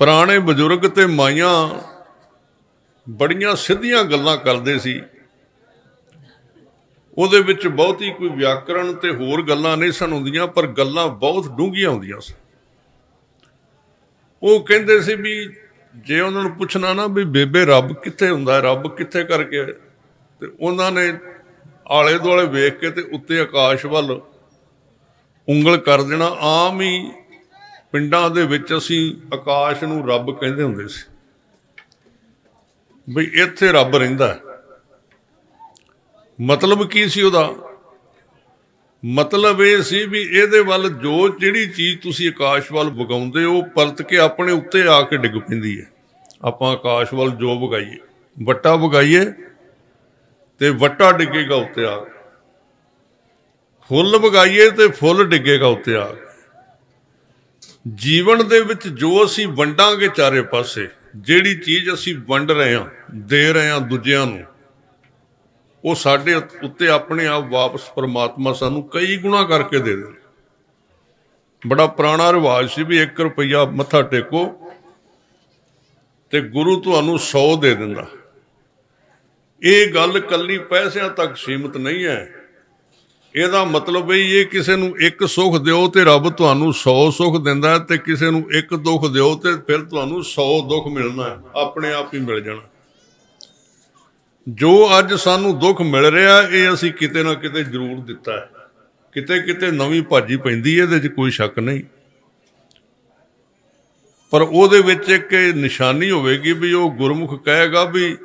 ਪੁਰਾਣੇ ਬਜ਼ੁਰਗ ਤੇ ਮਾਈਆਂ ਬੜੀਆਂ ਸਿੱਧੀਆਂ ਗੱਲਾਂ ਕਰਦੇ ਸੀ। ਉਹਦੇ ਵਿੱਚ ਬਹੁਤੀ ਕੋਈ ਵਿਆਕਰਣ ਤੇ ਹੋਰ ਗੱਲਾਂ ਨਹੀਂ ਸਨ ਹੁੰਦੀਆਂ, ਪਰ ਗੱਲਾਂ ਬਹੁਤ ਡੂੰਘੀਆਂ ਹੁੰਦੀਆਂ ਸਨ। ਉਹ ਕਹਿੰਦੇ ਸੀ ਵੀ ਜੇ ਉਹਨਾਂ ਨੂੰ ਪੁੱਛਣਾ ਨਾ ਵੀ ਬੇਬੇ ਰੱਬ ਕਿੱਥੇ ਹੁੰਦਾ ਹੈ, ਰੱਬ ਕਿੱਥੇ ਕਰਕੇ ਤੇ ਉਹਨਾਂ ਨੇ ਆਲੇ ਦੁਆਲੇ ਵੇਖ ਕੇ ਤੇ ਉੱਤੇ ਆਕਾਸ਼ ਵੱਲ ਉਂਗਲ ਕਰ ਦੇਣਾ, ਆਮ ਹੀ ਪਿੰਡਾਂ ਦੇ ਵਿੱਚ ਅਸੀਂ ਆਕਾਸ਼ ਨੂੰ ਰੱਬ ਕਹਿੰਦੇ ਹੁੰਦੇ ਸੀ। ਵੀ ਇੱਥੇ ਰੱਬ ਰਹਿੰਦਾ ਮਤਲਬ ਕੀ ਸੀ ਉਹਦਾ? ਮਤਲਬ ਇਹ ਸੀ ਵੀ ਇਹਦੇ ਵੱਲ ਜੋ ਜਿਹੜੀ ਚੀਜ਼ ਤੁਸੀਂ ਆਕਾਸ਼ ਵੱਲ ਵਗਾਉਂਦੇ ਹੋ, ਉਹ ਪਲਟ ਕੇ ਆਪਣੇ ਉੱਤੇ ਆ ਕੇ ਡਿੱਗ ਪੈਂਦੀ ਹੈ। ਆਪਾਂ ਆਕਾਸ਼ ਵੱਲ ਜੋ ਵਗਾਈਏ, ਵੱਟਾ ਵਗਾਈਏ ਤੇ ਵੱਟਾ ਡਿੱਗੇਗਾ ਉੱਤੇ ਆ ਕੇ। ਫੁੱਲ ਵਗਾਈਏ ਤੇ ਫੁੱਲ ਡਿੱਗੇਗਾ ਉੱਤੇ ਆ ਕੇ। ਜੀਵਨ ਦੇ ਵਿੱਚ ਜੋ ਅਸੀਂ ਵੰਡਾਂਗੇ ਚਾਰੇ ਪਾਸੇ, ਜਿਹੜੀ ਚੀਜ਼ ਅਸੀਂ ਵੰਡ ਰਹੇ ਹਾਂ, ਦੇ ਰਹੇ ਹਾਂ ਦੂਜਿਆਂ ਨੂੰ, ਉਹ ਸਾਡੇ ਉੱਤੇ ਆਪਣੇ ਆਪ ਵਾਪਸ ਪਰਮਾਤਮਾ ਸਾਨੂੰ ਕਈ ਗੁਣਾ ਕਰਕੇ ਦੇ ਦੇ ਬੜਾ ਪੁਰਾਣਾ ਰਿਵਾਜ ਸੀ ਵੀ 1 ਰੁਪਈਆ ਮੱਥਾ ਟੇਕੋ ਤੇ ਗੁਰੂ ਤੁਹਾਨੂੰ 100 ਦੇ ਦਿੰਦਾ। ਇਹ ਗੱਲ ਕੱਲੀ ਪੈਸਿਆਂ ਤੱਕ ਸੀਮਿਤ ਨਹੀਂ ਹੈ। ਇਹਦਾ ਮਤਲਬ ਇਹ ਇਹ ਕਿਸੇ ਨੂੰ ਇੱਕ ਸੁੱਖ ਦਿਓ ਤੇ ਰੱਬ ਤੁਹਾਨੂੰ 100 ਸੁੱਖ ਦਿੰਦਾ ਤੇ ਕਿਸੇ ਨੂੰ ਇੱਕ ਦੁੱਖ ਦਿਓ ਤੇ ਫਿਰ ਤੁਹਾਨੂੰ 100 ਦੁੱਖ ਮਿਲਣਾ ਆਪਣੇ ਆਪ ਹੀ ਮਿਲ ਜਾਣਾ। ਜੋ ਅੱਜ ਸਾਨੂੰ ਦੁੱਖ ਮਿਲ ਰਿਹਾ, ਇਹ ਅਸੀਂ ਕਿਤੇ ਨਾ ਕਿਤੇ ਜ਼ਰੂਰ ਦਿੱਤਾ ਹੈ। ਕਿਤੇ ਕਿਤੇ ਨਵੀਂ ਭਾਜੀ ਪੈਂਦੀ ਹੈ, ਇਹਦੇ 'ਚ ਕੋਈ ਸ਼ੱਕ ਨਹੀਂ। ਪਰ ਉਹਦੇ ਵਿੱਚ ਇੱਕ ਨਿਸ਼ਾਨੀ ਹੋਵੇਗੀ ਵੀ ਉਹ ਗੁਰਮੁਖ ਕਹੇਗਾ ਵੀ